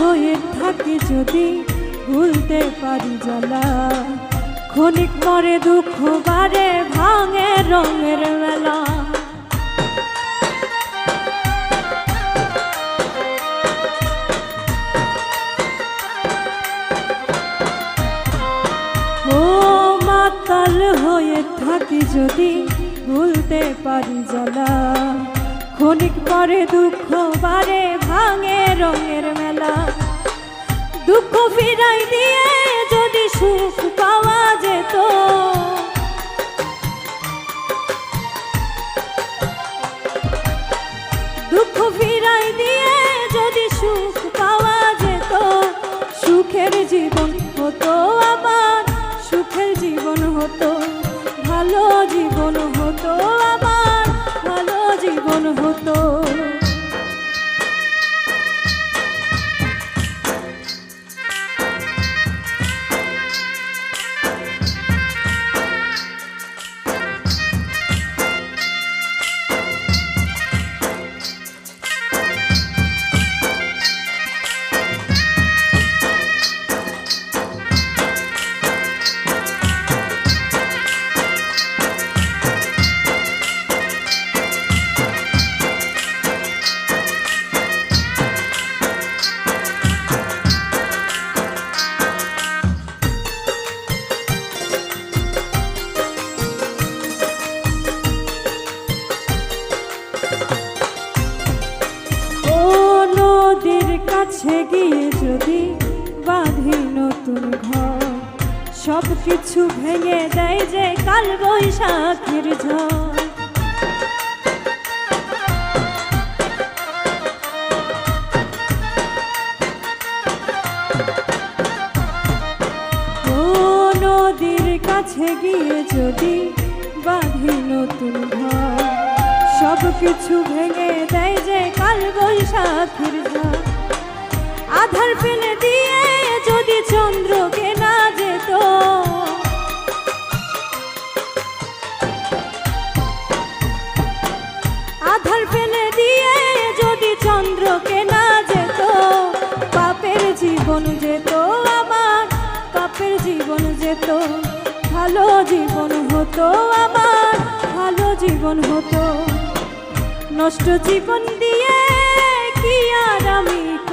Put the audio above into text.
হয়ে থাকি যদি ভুলতে পারি জ্বালা। ক্ষণিক পরে দুঃখ বারে ভাঙে রঙের মেলা। ও হয়ে থাকি যদি ভুলতে পারি জ্বালা। ক্ষণিক পরে দুঃখ বারে ভাঙে রঙের মেলা। দুঃখ ফিরাই দিয়ে যদি সুখ পাওয়া যেত। দুঃখ ফিরাই দিয়ে যদি সুখ পাওয়া যেত, সুখের জীবন হতো আমার, সুখের জীবন হতো, ভালো জীবন হতো জীবন কাছে গিয়ে যদি বাঁধি নতুন ঘর সব কিছু ভেঙে দেয় যে কাল বৈশাখের ঝড়। কাছে গিয়ে যদি বাঁধি নতুন ঘর সব কিছু ভেঙে দেয় যে কাল বৈশাখের ঝড়। আধার ফেলে দিয়ে যদি চন্দ্রকে না যেত। আধার ফেলে দিয়ে যদি চন্দ্রকে না যেত, পাপের জীবন যেত আমার, পাপের জীবন যেত, ভালো জীবন হতো আমার, ভালো জীবন হতো। নষ্ট জীবন দিয়ে কি আর আমি